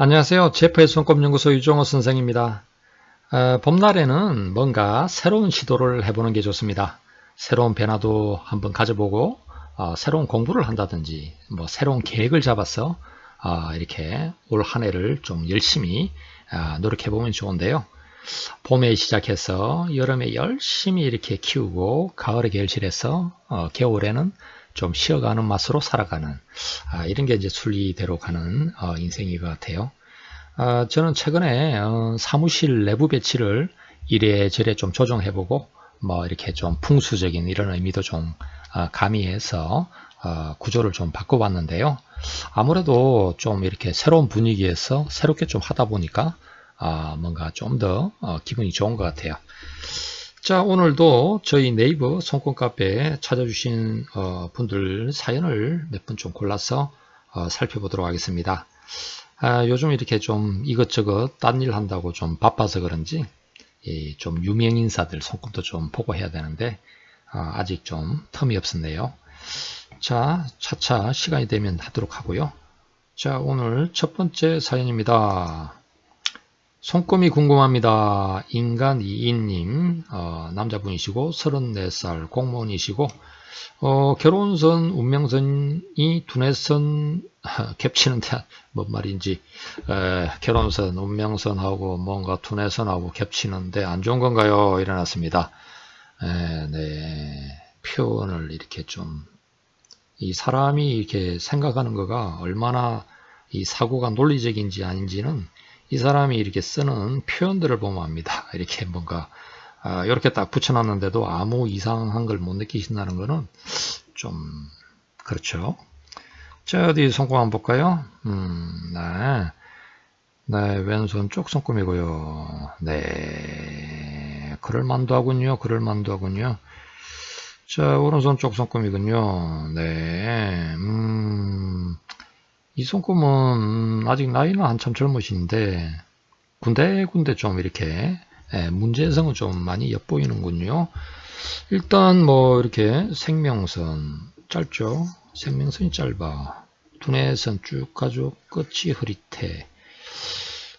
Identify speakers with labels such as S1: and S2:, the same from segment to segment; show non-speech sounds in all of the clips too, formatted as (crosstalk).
S1: 안녕하세요. 제프의 손꼽연구소 유종호 선생입니다. 어, 봄날에는 뭔가 새로운 시도를 해보는 게 좋습니다. 새로운 변화도 한번 가져보고 어, 새로운 공부를 한다든지 뭐 새로운 계획을 잡아서 어, 이렇게 올 한 해를 좀 열심히 어, 노력해보면 좋은데요. 봄에 시작해서 여름에 열심히 이렇게 키우고 가을에 결실해서 어, 겨울에는 좀 쉬어가는 맛으로 살아가는 아, 이런 게 이제 순리대로 가는 어, 인생인 것 같아요. 아, 저는 최근에 어, 사무실 내부 배치를 이래저래 좀 조정해보고 뭐 이렇게 좀 풍수적인 이런 의미도 좀 어, 가미해서 어, 구조를 좀 바꿔봤는데요. 아무래도 좀 이렇게 새로운 분위기에서 새롭게 좀 하다 보니까 아, 뭔가 좀더 어, 기분이 좋은 것 같아요. 자 오늘도 저희 네이버 손권 카페에 찾아주신 어, 분들 사연을 몇 분 좀 골라서 어, 살펴보도록 하겠습니다. 아, 요즘 이렇게 좀 이것저것 딴 일 한다고 좀 바빠서 그런지 좀 유명 인사들 손금도 좀 보고 해야 되는데 아, 직 좀 텀이 없었네요. 자 차차 시간이 되면 하도록 하고요. 자 오늘 첫 번째 사연입니다. 손금이 궁금합니다. 인간 이인님 어, 남자분이시고 34살 공무원이시고 어, 결혼선 운명선이 두뇌선 겹치는데 (laughs) 뭔 말인지 에, 결혼선 운명선하고 뭔가 두뇌선하고 겹치는데 안 좋은 건가요? 일어났습니다. 에, 네 표현을 이렇게 좀 이 사람이 이렇게 생각하는 거가 얼마나 이 사고가 논리적인지 아닌지는 이 사람이 이렇게 쓰는 표현들을 보면 압니다. (laughs) 이렇게 뭔가 아, 이렇게 딱 붙여놨는데도 아무 이상한 걸 못 느끼신다는 것은 좀 그렇죠. 자 어디 손금 한번 볼까요? 음, 네. 네, 왼손 쪽 손금이고요. 네, 그럴만도 하군요. 그럴만도 하군요. 자, 오른손 쪽 손금이군요. 네, 음, 이 손금은 아직 나이는 한참 젊으신데 군데군데 좀 이렇게 예, 문제성은 좀 많이 엿보이는군요. 일단 뭐 이렇게 생명선 짧죠. 생명선이 짧아. 두뇌선 쭉 가죠. 끝이 흐릿해.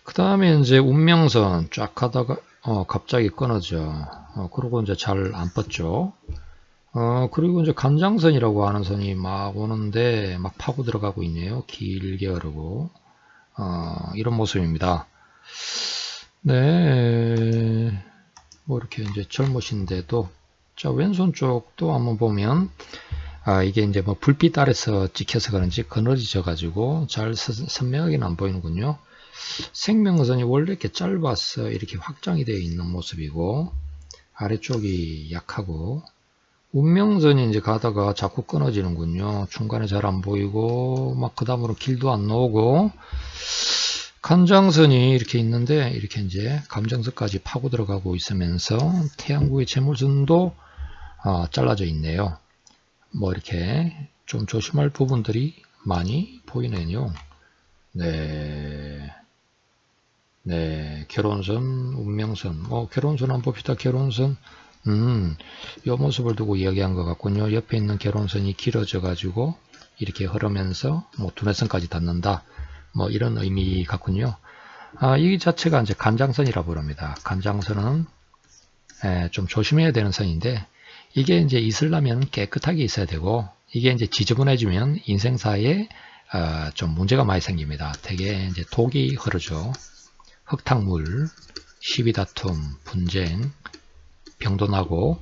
S1: 그 다음에 이제 운명선 쫙 가다가 어, 갑자기 끊어져. 어, 그러고 이제 잘 안 뻗죠. 어, 그리고 이제 간장선이라고 하는 선이 막 오는데 막 파고 들어가고 있네요. 길게 흐르고. 어, 이런 모습입니다. 네. 뭐 이렇게 이제 젊으신데도 자, 왼손 쪽도 한번 보면 아, 이게 이제 뭐 불빛 아래서 찍혀서 그런지 그늘져져 가지고 잘 선명하게는 안 보이는군요. 생명선이 원래 이렇게 짧아서 이렇게 확장이 되어 있는 모습이고 아래쪽이 약하고 운명선이 이제 가다가 자꾸 끊어지는군요. 중간에 잘 안 보이고 막 그 다음으로 길도 안 나오고 간장선이 이렇게 있는데 이렇게 이제 감정선까지 파고 들어가고 있으면서 태양구의 재물선도 어, 잘라져 있네요. 뭐 이렇게 좀 조심할 부분들이 많이 보이네요. 네. 네, 결혼선, 운명선. 뭐 결혼선 한번 봅시다. 결혼선. 음, 이 모습을 두고 이야기한 것 같군요. 옆에 있는 결혼선이 길어져 가지고 이렇게 흐르면서 뭐 두뇌선까지 닿는다. 뭐 이런 의미 같군요. 아, 이 자체가 이제 간장선이라고 부릅니다. 간장선은 에, 좀 조심해야 되는 선인데 이게 이제 있으려면 깨끗하게 있어야 되고 이게 이제 지저분해지면 인생사에 어, 좀 문제가 많이 생깁니다. 되게 이제 독이 흐르죠. 흙탕물, 시비다툼, 분쟁, 병도 나고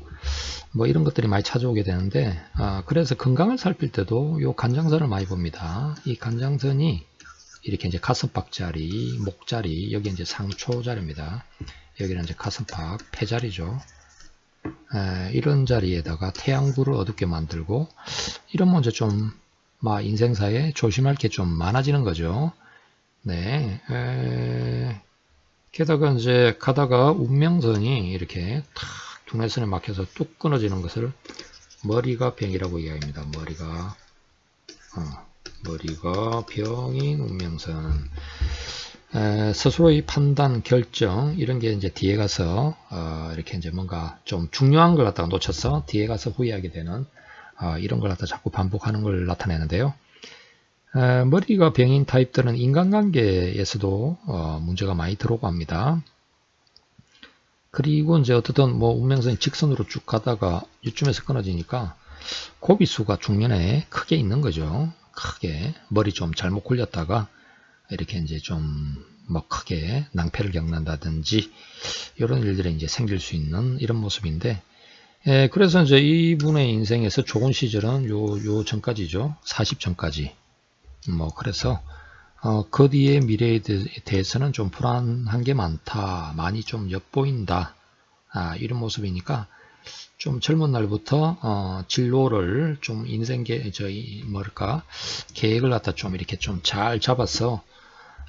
S1: 뭐 이런 것들이 많이 찾아오게 되는데 아, 그래서 건강을 살필 때도 요 간장선을 많이 봅니다. 이 간장선이 이렇게 이제 가슴팍 자리, 목 자리, 여기 이제 상초 자리입니다. 여기는 이제 가슴팍, 폐자리죠. 에, 이런 자리에다가 태양구를 어둡게 만들고 이런 이제 좀막 인생사에 조심할 게 좀 많아지는 거죠. 네. 에, 게다가 이제 가다가 운명선이 이렇게 탁 두뇌선에 막혀서 뚝 끊어지는 것을 머리가 병이라고 이야기합니다. 머리가 어. 머리가 병인 운명선 에, 스스로의 판단, 결정 이런 게 이제 뒤에 가서 어, 이렇게 이제 뭔가 좀 중요한 걸 갖다가 놓쳐서 뒤에 가서 후회하게 되는 어, 이런 걸 갖다 자꾸 반복하는 걸 나타내는데요. 에, 머리가 병인 타입들은 인간관계에서도 어, 문제가 많이 들어오고 합니다. 그리고 이제 어떻든 뭐 운명선이 직선으로 쭉 가다가 이쯤에서 끊어지니까 고비수가 중년에 크게 있는 거죠. 크게 머리 좀 잘못 굴렸다가 이렇게 이제 좀 뭐 크게 낭패를 겪는다든지 이런 일들이 이제 생길 수 있는 이런 모습인데 예, 그래서 이제 이분의 인생에서 좋은 시절은 요, 요 전까지죠. 40 전까지. 뭐, 그래서, 어, 그 뒤의 미래에 대 해서는 좀 불안한 게 많다. 많이 좀 엿보인다. 아, 이런 모습이니까 좀 젊은 날부터, 어, 진로를 좀 인생계, 저희, 뭐랄까, 계획을 갖다 좀 이렇게 좀 잘 잡아서,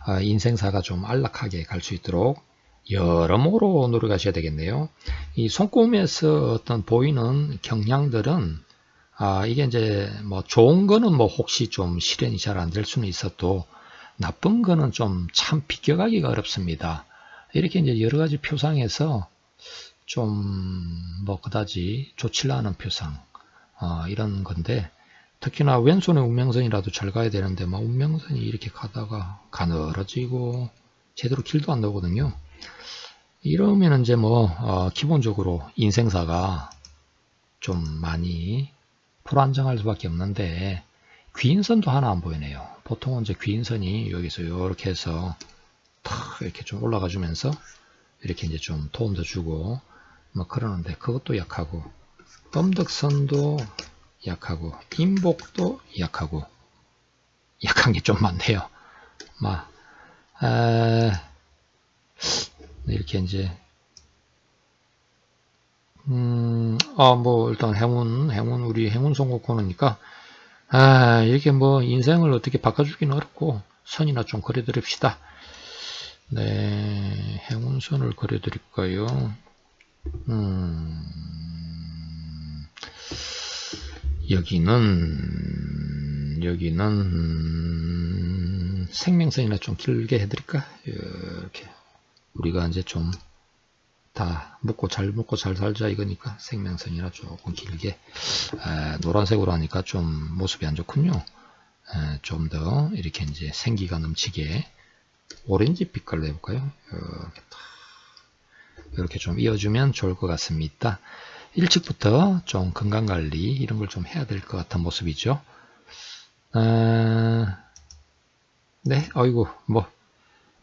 S1: 어, 인생사가 좀 안락하게 갈 수 있도록 여러모로 노력하셔야 되겠네요. 이 손금에서 어떤 보이는 경향들은 아 이게 이제 뭐 좋은 거는 뭐 혹시 좀 실현이 잘 안 될 수는 있어도 나쁜 거는 좀 참 비껴가기가 어렵습니다. 이렇게 이제 여러 가지 표상에서 좀 뭐 그다지 좋지 않은 표상 어, 이런 건데 특히나 왼손의 운명선이라도 잘 가야 되는데 막 운명선이 이렇게 가다가 가늘어지고 제대로 길도 안 나오거든요. 이러면 이제 뭐 어, 기본적으로 인생사가 좀 많이 불안정할 수밖에 없는데 귀인선도 하나 안 보이네요. 보통은 이제 귀인선이 여기서 이렇게 해서 탁 이렇게 좀 올라가 주면서 이렇게 이제 좀 도움도 주고 뭐 그러는데 그것도 약하고 범덕선도 약하고 인복도 약하고 약한 게 좀 많네요. 막 에, 이렇게 이제 음, 아, 뭐, 일단 행운, 행운, 우리 행운 선곡 코너니까, 아, 이렇게 뭐, 인생을 어떻게 바꿔주기는 어렵고, 선이나 좀 그려드립시다. 네, 행운선을 그려드릴까요? 음, 여기는, 여기는, 음, 생명선이나 좀 길게 해드릴까? 이렇게. 우리가 이제 좀 다 먹고 잘 먹고 잘 살자 이거니까 생명선이나 조금 길게 에, 노란색으로 하니까 좀 모습이 안 좋군요. 좀 더 이렇게 이제 생기가 넘치게 오렌지 빛깔로 해볼까요? 이렇게, 이렇게 좀 이어주면 좋을 것 같습니다. 일찍부터 좀 건강관리 이런 걸 좀 해야 될 것 같은 모습이죠. 아, 네, 어이구, 뭐,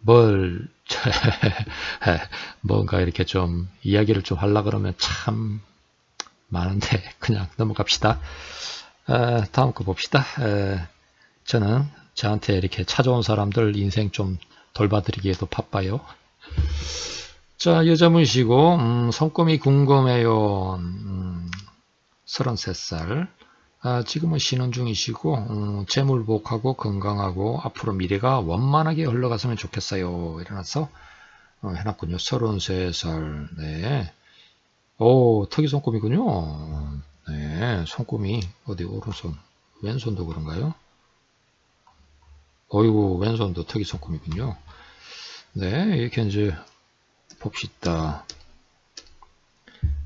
S1: 뭘 (laughs) 뭔가 이렇게 좀 이야기를 좀 하려 그러면 참 많은데 (laughs) 그냥 넘어갑시다. 에, 다음 거 봅시다. 에, 저는 저한테 이렇게 찾아온 사람들 인생 좀 돌봐드리기에도 바빠요. 자 여자분이시고 음, 성꿈이 궁금해요. 음, 33살 아, 지금은 신혼 중이시고 음, 재물복하고 건강하고 앞으로 미래가 원만하게 흘러갔으면 좋겠어요. 일어나서 어, 해놨군요. 33살 네. 오 특이 손금이군요. 네 손금이 어디 오른손 왼손도 그런가요? 어이구 왼손도 특이 손금이군요. 네 이렇게 이제 봅시다.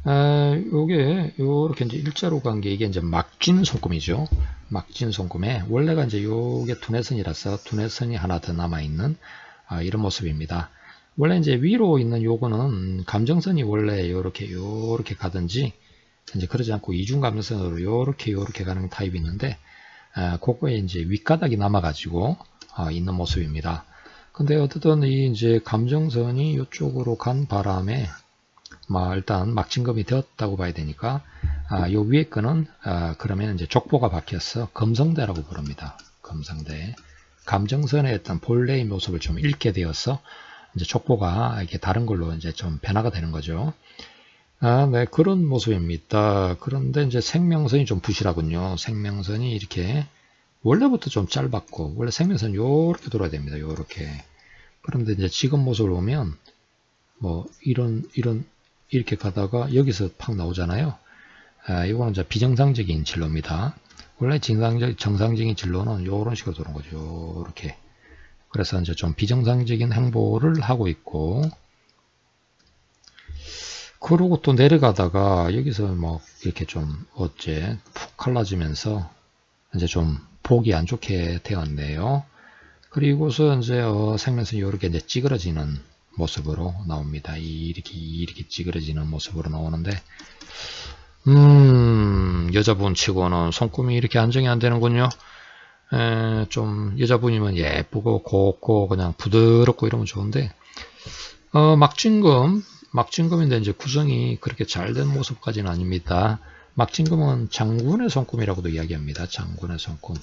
S1: 아, 요게 요렇게 이제 일자로 간 게 이게 이제 막진 손금이죠. 막진 손금에 원래가 이제 요게 두뇌선이라서 두뇌선이 하나 더 남아 있는 아, 이런 모습입니다. 원래 이제 위로 있는 요거는 감정선이 원래 요렇게 요렇게 가든지 이제 그러지 않고 이중 감정선으로 요렇게 요렇게 가는 타입이 있는데 아, 그거에 이제 윗가닥이 남아 가지고 아, 있는 모습입니다. 근데 어쨌든 이 이제 감정선이 이쪽으로 간 바람에 뭐 일단 막진검이 되었다고 봐야 되니까 아, 요 위에 거는 아, 그러면 이제 족보가 바뀌어서 검성대라고 부릅니다. 검성대. 감정선의 어떤 본래의 모습을 좀 잃게 되어서 이제 족보가 이렇게 다른 걸로 이제 좀 변화가 되는 거죠. 아, 네, 그런 모습입니다. 그런데 이제 생명선이 좀 부실하군요. 생명선이 이렇게 원래부터 좀 짧았고 원래 생명선 요렇게 돌아야 됩니다. 요렇게. 그런데 이제 지금 모습을 보면 뭐 이런 이런 이렇게 가다가 여기서 팍 나오잖아요. 아, 이거는 이제 비정상적인 진로입니다. 원래 정상적, 정상적인 진로는 이런 식으로 도는 거죠. 이렇게. 그래서 이제 좀 비정상적인 행보를 하고 있고, 그러고 또 내려가다가 여기서 뭐 이렇게 좀 어째 푹 갈라지면서 이제 좀 보기 안 좋게 되었네요. 그리고서 이제 어, 생명선이 이렇게 이제 찌그러지는 모습으로 나옵니다. 이렇게 이렇게 찌그러지는 모습으로 나오는데 음 여자분 치고는 손금이 이렇게 안정이 안 되는군요. 에, 좀 여자분이면 예쁘고 곱고 그냥 부드럽고 이러면 좋은데 어, 막진금 막진금인데 이제 구성이 그렇게 잘 된 모습까지는 아닙니다. 막진금은 장군의 손금이라고도 이야기합니다. 장군의 손금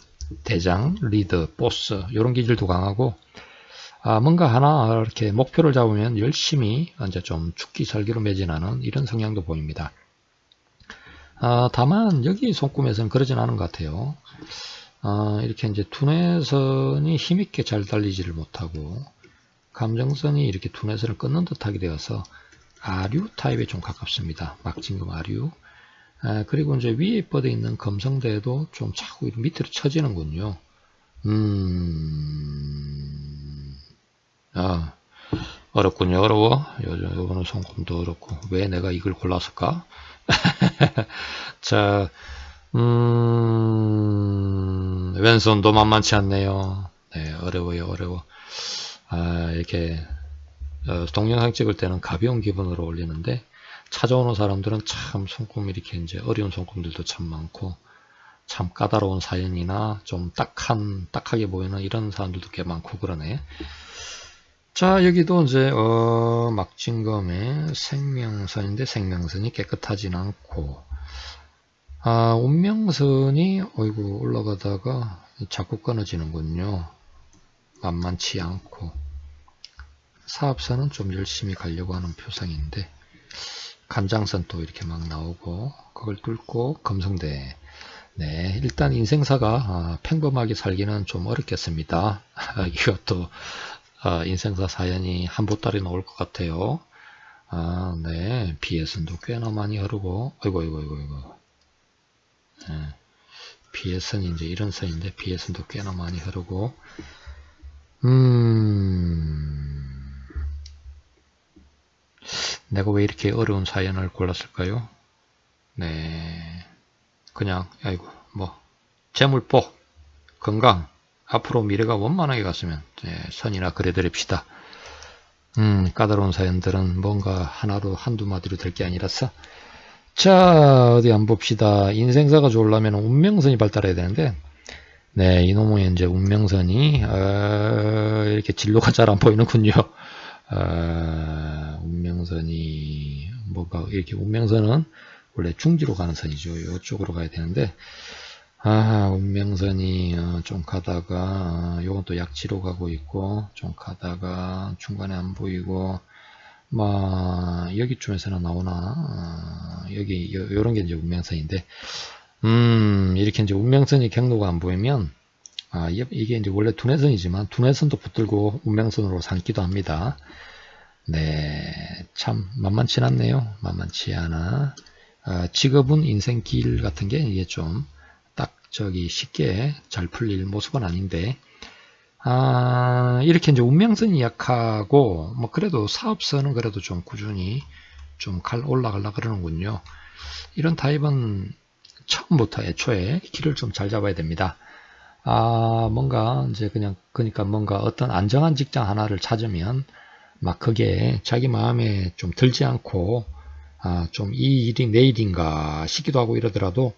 S1: 대장, 리더, 보스 이런 기질도 강하고 아, 뭔가 하나 이렇게 목표를 잡으면 열심히 이제 좀 죽기 살기로 매진하는 이런 성향도 보입니다. 아, 다만 여기 손금에서는 그러진 않은 것 같아요. 아, 이렇게 이제 두뇌선이 힘있게 잘 달리지를 못하고 감정선이 이렇게 두뇌선을 끊는 듯하게 되어서 아류 타입에 좀 가깝습니다. 막진금 아류. 아, 그리고 이제 위에 뻗어 있는 검성대도 좀 자꾸 밑으로 쳐지는군요. 음, 아, 어렵군요. 어려워. 요거는 손금도 어렵고. 왜 내가 이걸 골랐을까? (laughs) 자, 음, 왼손도 만만치 않네요. 네, 어려워요, 어려워. 아, 이렇게, 어, 동영상 찍을 때는 가벼운 기분으로 올리는데, 찾아오는 사람들은 참 손금 이렇게 이제 어려운 손금들도 참 많고 참 까다로운 사연이나 좀 딱한 딱하게 보이는 이런 사람들도 꽤 많고 그러네. 자 여기도 이제 어, 막진검의 생명선인데 생명선이 깨끗하진 않고 아 운명선이 어이구 올라가다가 자꾸 끊어지는군요. 만만치 않고 사업선은 좀 열심히 가려고 하는 표상인데 간장선도 이렇게 막 나오고 그걸 뚫고 검성대. 네 일단 인생사가 아, 평범하게 살기는 좀 어렵겠습니다. (laughs) 이것도 아, 인생사 사연이 한 보따리 나올 것 같아요. 아, 네 비에선도 꽤나 많이 흐르고 아이고 아이고 아이고 아이고. 네, 비에선이 이제 이런 선인데 비에선도 꽤나 많이 흐르고. 음 내가 왜 이렇게 어려운 사연을 골랐을까요? 네, 그냥 아이고 뭐 재물보 건강 앞으로 미래가 원만하게 갔으면 네, 선이나 그래드립시다. 음, 까다로운 사연들은 뭔가 하나로 한두 마디로 될 게 아니라서 자 어디 한번 봅시다. 인생사가 좋으려면 운명선이 발달해야 되는데 네 이놈의 이제 운명선이 어, 이렇게 진로가 잘 안 보이는군요. 아, 운명선이 뭐가 이렇게 운명선은 원래 중지로 가는 선이죠. 이쪽으로 가야 되는데 아 운명선이 어, 좀 가다가 요건 또 약지로 가고 있고 좀 가다가 중간에 안 보이고 뭐 여기쯤에서는 나오나 어, 여기 요, 요런 게 이제 운명선인데 음 이렇게 이제 운명선이 경로가 안 보이면 아, 이게 이제 원래 두뇌선이지만 두뇌선도 붙들고 운명선으로 삼기도 합니다. 네, 참 만만치 않네요. 만만치 않아. 아, 직업은 인생길 같은 게 이게 좀 딱 저기 쉽게 잘 풀릴 모습은 아닌데 아, 이렇게 이제 운명선이 약하고 뭐 그래도 사업선은 그래도 좀 꾸준히 좀 올라가려 그러는군요. 이런 타입은 처음부터 애초에 길을 좀 잘 잡아야 됩니다. 아, 뭔가 이제 그냥 그러니까 뭔가 어떤 안정한 직장 하나를 찾으면 막 그게 자기 마음에 좀 들지 않고 아, 좀 이 일이 내 일인가 싶기도 하고 이러더라도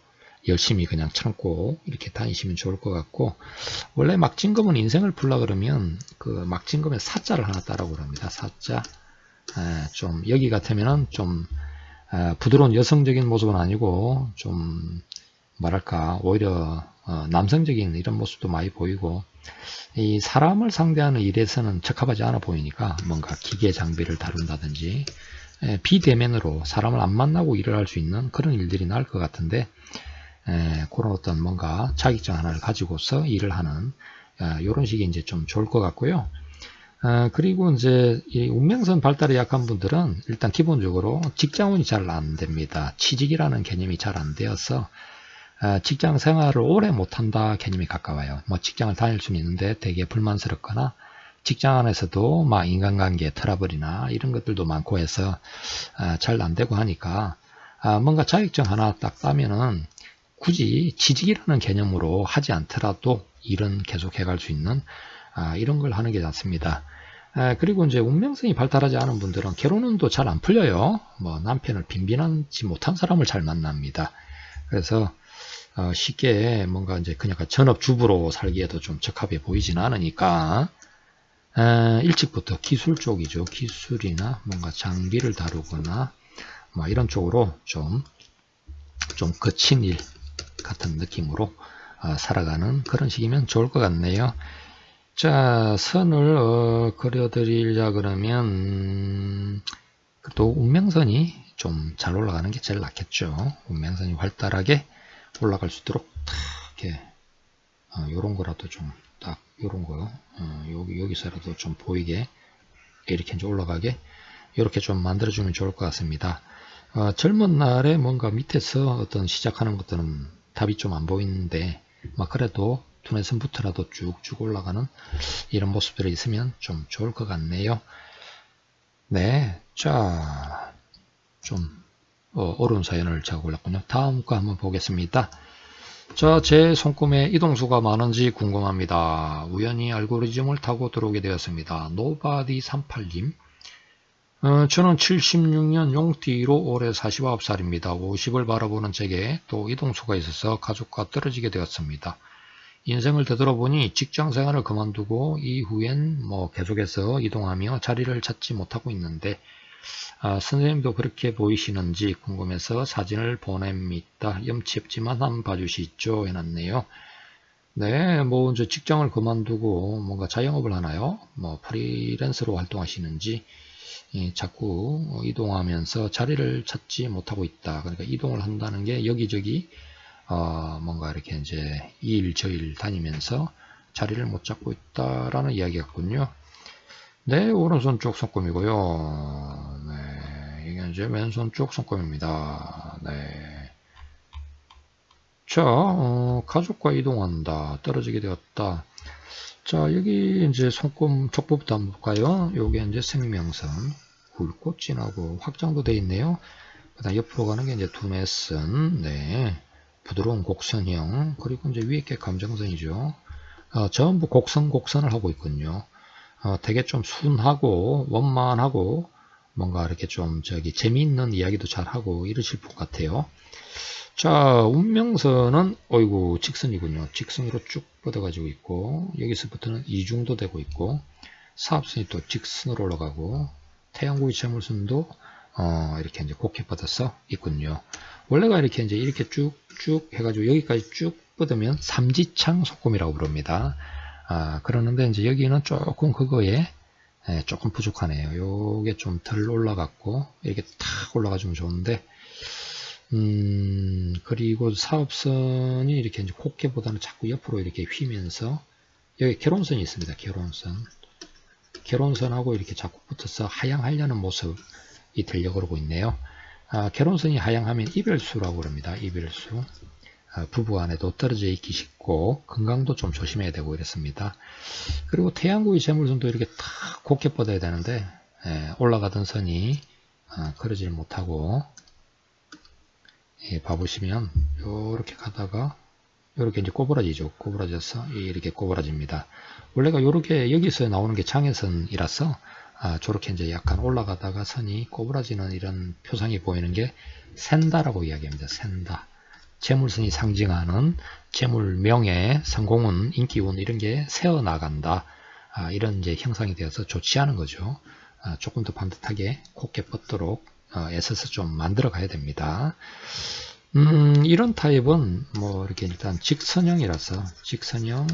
S1: 열심히 그냥 참고 이렇게 다니시면 좋을 것 같고 원래 막진검은 인생을 풀라 그러면 그 막진검에 사자를 하나 따라고 그럽니다. 사자 아, 좀 여기 같으면은 좀 아, 부드러운 여성적인 모습은 아니고 좀 뭐랄까 오히려 어, 남성적인 이런 모습도 많이 보이고 이 사람을 상대하는 일에서는 적합하지 않아 보이니까 뭔가 기계 장비를 다룬다든지 에, 비대면으로 사람을 안 만나고 일을 할 수 있는 그런 일들이 나을 것 같은데 에, 그런 어떤 뭔가 자격증 하나를 가지고서 일을 하는 이런 어, 식이 이제 좀 좋을 것 같고요. 어, 그리고 이제 이 운명선 발달이 약한 분들은 일단 기본적으로 직장운이 잘 안 됩니다. 취직이라는 개념이 잘 안 되어서 아, 직장 생활을 오래 못한다 개념이 가까워요. 뭐 직장을 다닐 수는 있는데 되게 불만스럽거나 직장 안에서도 막 인간관계 트러블이나 이런 것들도 많고 해서 아, 잘 안 되고 하니까 아, 뭔가 자격증 하나 딱 따면은 굳이 취직이라는 개념으로 하지 않더라도 일은 계속 해갈 수 있는 아, 이런 걸 하는 게 낫습니다. 아, 그리고 이제 운명성이 발달하지 않은 분들은 결혼은 또잘안 풀려요. 뭐 남편을 빈빈하지 못한 사람을 잘 만납니다. 그래서 어, 쉽게 뭔가 이제 그냥 전업주부로 살기에도 좀 적합해 보이지는 않으니까 에, 일찍부터 기술 쪽이죠. 기술이나 뭔가 장비를 다루거나 뭐 이런 쪽으로 좀, 좀 거친 일 같은 느낌으로 어, 살아가는 그런 식이면 좋을 것 같네요. 자, 선을 어, 그려드리자 그러면 음, 또 운명선이 좀 잘 올라가는 게 제일 낫겠죠. 운명선이 활달하게 올라갈 수 있도록 탁 이렇게 어, 요런 거라도 좀 딱 요런 거 어, 여기 여기서라도 좀 보이게 이렇게 이제 올라가게 이렇게 좀 만들어주면 좋을 것 같습니다. 어, 젊은 날에 뭔가 밑에서 어떤 시작하는 것들은 답이 좀 안 보이는데 막 그래도 두뇌 선부터라도 쭉쭉 올라가는 이런 모습들이 있으면 좀 좋을 것 같네요. 네, 자, 좀 어, 어려운 사연을 제가 골랐군요. 다음 거 한번 보겠습니다. 자, 제 손금에 이동수가 많은지 궁금합니다. 우연히 알고리즘을 타고 들어오게 되었습니다. 노바디38님. 어, 저는 76년 용띠로 올해 49살입니다. 50을 바라보는 제게 또 이동수가 있어서 가족과 떨어지게 되었습니다. 인생을 되돌아보니 직장 생활을 그만두고 이후엔 뭐 계속해서 이동하며 자리를 찾지 못하고 있는데 아, 선생님도 그렇게 보이시는지 궁금해서 사진을 보냅니다. 염치 없지만 한번 봐주시죠. 해놨네요. 네, 뭐 이제 직장을 그만두고 뭔가 자영업을 하나요? 뭐 프리랜서로 활동하시는지 예, 자꾸 이동하면서 자리를 찾지 못하고 있다. 그러니까 이동을 한다는 게 여기저기 어, 뭔가 이렇게 이제 일 저일 다니면서 자리를 못 잡고 있다라는 이야기 같군요. 네, 오른손 쪽 손금이고요. 네, 이게 이제 왼손 쪽 손금입니다. 네. 자, 어, 가족과 이동한다. 떨어지게 되었다. 자, 여기 이제 손금 족부부터 한번 볼까요? 요게 이제 생명선, 굵고 진하고 확장도 되어 있네요. 그 다음 옆으로 가는 게 이제 두뇌선, 네. 부드러운 곡선형, 그리고 이제 위에 게 감정선이죠. 어, 전부 곡선, 곡선을 하고 있군요. 어, 되게 좀 순하고 원만하고 뭔가 이렇게 좀 저기 재미있는 이야기도 잘 하고 이러실 것 같아요. 자, 운명선은 어이구 직선이군요. 직선으로 쭉 뻗어가지고 있고 여기서부터는 이중도 되고 있고 사업선이 또 직선으로 올라가고 태양고위 재물선도 어, 이렇게 이제 곱게 뻗어서 있군요. 원래가 이렇게 이제 이렇게 쭉쭉 해가지고 여기까지 쭉 뻗으면 삼지창 소금이라고 부릅니다. 아, 그러는데 이제 여기는 조금 그거에 예, 조금 부족하네요. 요게 좀 덜 올라갔고 이렇게 탁 올라가주면 좋은데 음, 그리고 사업선이 이렇게 이제 콧게보다는 자꾸 옆으로 이렇게 휘면서 여기 결혼선이 있습니다. 결혼선. 결혼선하고 이렇게 자꾸 붙어서 하향하려는 모습이 되려고 그러고 있네요. 아, 결혼선이 하향하면 이별수라고 그럽니다. 이별수. 아, 부부 안에도 떨어져 있기 쉽고 건강도 좀 조심해야 되고 이랬습니다. 그리고 태양구의 재물선도 이렇게 탁 곱게 뻗어야 되는데 예, 올라가던 선이 아, 그러질 못하고 예, 봐보시면 이렇게 가다가 이렇게 이제 꼬부라지죠. 꼬부라져서 이렇게 꼬부라집니다. 원래가 이렇게 여기서 나오는 게 장애선이라서 아, 저렇게 이제 약간 올라가다가 선이 꼬부라지는 이런 표상이 보이는 게 샌다라고 이야기합니다. 샌다. 재물선이 상징하는 재물 명예, 성공운, 인기운 이런 게 새어 나간다. 아, 이런 이제 형상이 되어서 좋지 않은 거죠. 아, 조금 더 반듯하게 곱게 뻗도록 어, 애써서 좀 만들어 가야 됩니다. 음, 이런 타입은 뭐 이렇게 일단 직선형이라서 직선형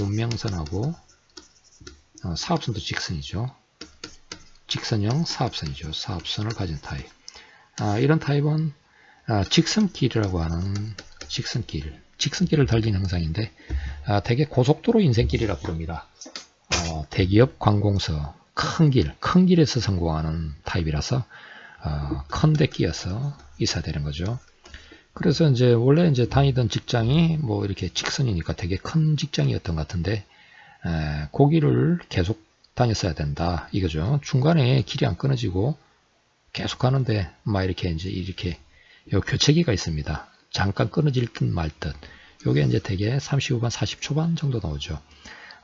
S1: 운명선하고 어, 사업선도 직선이죠. 직선형 사업선이죠. 사업선을 가진 타입. 아, 이런 타입은 아, 직선길이라고 하는 직선길, 직선길을 달리는 형상인데 아, 대개 고속도로 인생길이라 부릅니다. 어, 대기업 관공서 큰 길, 큰 길에서 성공하는 타입이라서 어, 큰데 끼어서 있어야 되는 거죠. 그래서 이제 원래 이제 다니던 직장이 뭐 이렇게 직선이니까 되게 큰 직장이었던 것 같은데 에, 고기를 계속 다녔어야 된다 이거죠. 중간에 길이 안 끊어지고 계속 가는데 막 이렇게 이제 이렇게 요 교체기가 있습니다. 잠깐 끊어질 듯 말 듯. 요게 이제 대개 30후반, 40초반 정도 나오죠.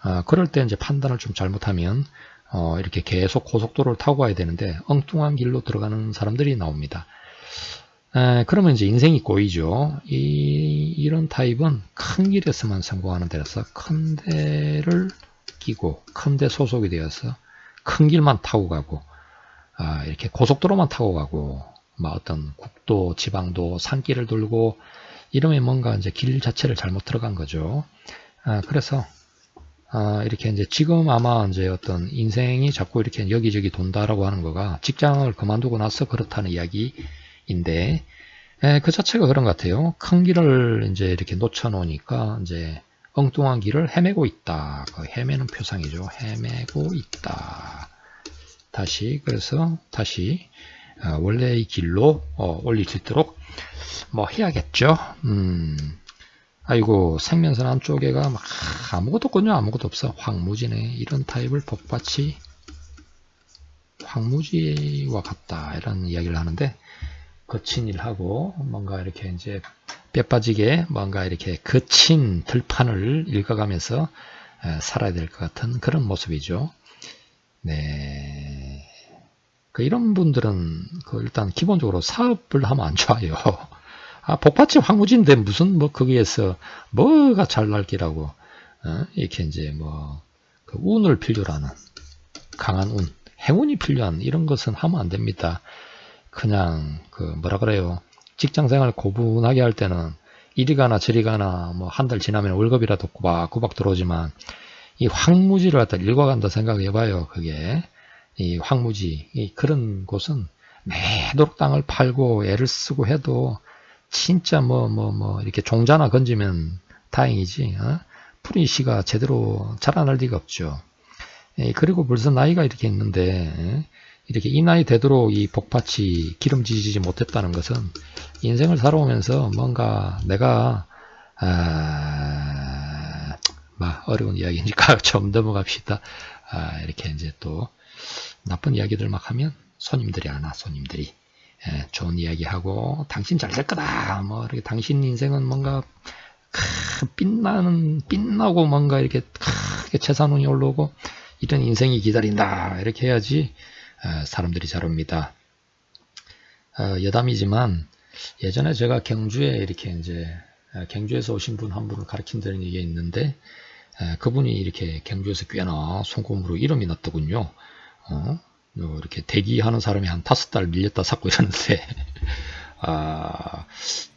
S1: 아, 그럴 때 이제 판단을 좀 잘못하면 어, 이렇게 계속 고속도로를 타고 가야 되는데 엉뚱한 길로 들어가는 사람들이 나옵니다. 에, 그러면 이제 인생이 꼬이죠. 이, 이런 타입은 큰 길에서만 성공하는 데라서 큰 데를 끼고 큰 데 소속이 되어서 큰 길만 타고 가고 아, 이렇게 고속도로만 타고 가고 막 어떤 국도, 지방도, 산길을 돌고 이러면 뭔가 이제 길 자체를 잘못 들어간 거죠. 아, 그래서 아, 이렇게 이제 지금 아마 이제 어떤 인생이 자꾸 이렇게 여기저기 돈다라고 하는 거가 직장을 그만두고 나서 그렇다는 이야기인데 에, 그 자체가 그런 것 같아요. 큰 길을 이제 이렇게 놓쳐놓으니까 이제 엉뚱한 길을 헤매고 있다. 그 헤매는 표상이죠. 헤매고 있다. 다시 그래서 다시 어, 원래의 길로 어, 올릴 수 있도록 뭐 해야겠죠. 음. 아이고 생면선 안쪽에가 막 아무것도 없군요. 아무것도 없어. 황무지네. 이런 타입을 복받이 황무지와 같다. 이런 이야기를 하는데 거친 일하고 뭔가 이렇게 이제 뼈 빠지게 뭔가 이렇게 거친 들판을 읽어가면서 에, 살아야 될 것 같은 그런 모습이죠. 네. 그 이런 분들은 그 일단 기본적으로 사업을 하면 안 좋아요. (laughs) 아, 복받치 황무지인데 무슨 뭐 거기에서 뭐가 잘 날기라고 어? 이렇게 이제 뭐 그 운을 필요로 하는 강한 운, 행운이 필요한 이런 것은 하면 안 됩니다. 그냥 그 뭐라 그래요. 직장 생활 고분하게 할 때는 이리 가나 저리 가나 뭐 한 달 지나면 월급이라도 꼬박꼬박 들어오지만 이 황무지를 갖다 읽어간다 생각해봐요. 그게 이 황무지 이 그런 곳은 매도록 땅을 팔고 애를 쓰고 해도 진짜 뭐 뭐뭐 이렇게 종자나 건지면 다행이지 어? 푸린 씨가 제대로 자라날 리가 없죠. 예, 그리고 벌써 나이가 이렇게 있는데 예? 이렇게 이 나이 되도록 이 복밭이 기름지지 못했다는 것은 인생을 살아오면서 뭔가 내가 아, 막 어려운 이야기니까 (laughs) 좀 넘어갑시다. 아, 이렇게 이제 또 나쁜 이야기들 막 하면 손님들이 안 와, 손님들이. 예, 좋은 이야기하고 당신 잘 될 거다. 뭐 이렇게 당신 인생은 뭔가 크, 빛나는 빛나고 뭔가 이렇게 크게 재산운이 올라오고 이런 인생이 기다린다. 이렇게 해야지 어, 사람들이 잘 옵니다. 어, 여담이지만 예전에 제가 경주에 이렇게 이제 어, 경주에서 오신 분 한 분을 가르친다는 얘기가 있는데 어, 그분이 이렇게 경주에서 꽤나 손꼽으로 이름이 났더군요. 어? 어, 이렇게 대기하는 사람이 한 다섯 달 밀렸다 샀고 이러는데. (laughs) 아,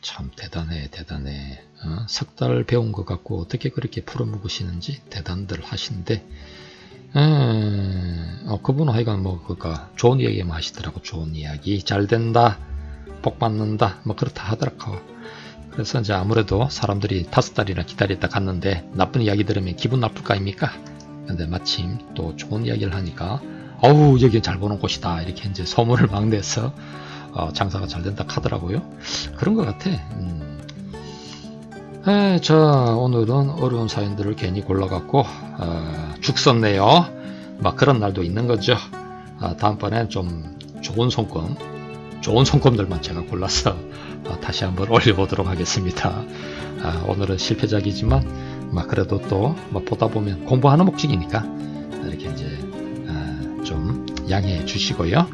S1: 참 대단해 대단해. 어? 석달 배운 것 같고 어떻게 그렇게 풀어먹으시는지 대단들 하시는데. 음, 어, 그분은 하여간 뭐 그니까 좋은 이야기만 하시더라고. 좋은 이야기. 잘 된다. 복 받는다. 뭐 그렇다 하더라고. 그래서 이제 아무래도 사람들이 다섯 달이나 기다렸다 갔는데 나쁜 이야기 들으면 기분 나쁠 거 아닙니까? 근데 마침 또 좋은 이야기를 하니까 어우 여기 잘 보는 곳이다. 이렇게 이제 소문을 막 내서 어, 장사가 잘 된다 하더라고요. 그런 것 같아. 음. 에, 자 오늘은 어려운 사연들을 괜히 골라갖고 어, 죽 썼네요. 막 그런 날도 있는 거죠. 아, 다음번엔 좀 좋은 손금 좋은 손금들만 제가 골라서 어, 다시 한번 올려보도록 하겠습니다. 아, 오늘은 실패작이지만 막 그래도 또뭐 보다 보면 공부하는 목적이니까 이렇게 이제 좀 양해해 주시고요.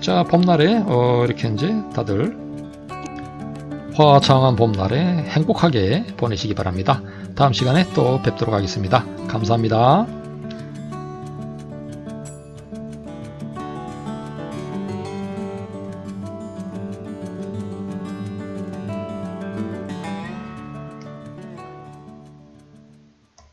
S1: 자, 봄날에 어, 이렇게 이제 다들 화창한 봄날에 행복하게 보내시기 바랍니다. 다음 시간에 또 뵙도록 하겠습니다. 감사합니다.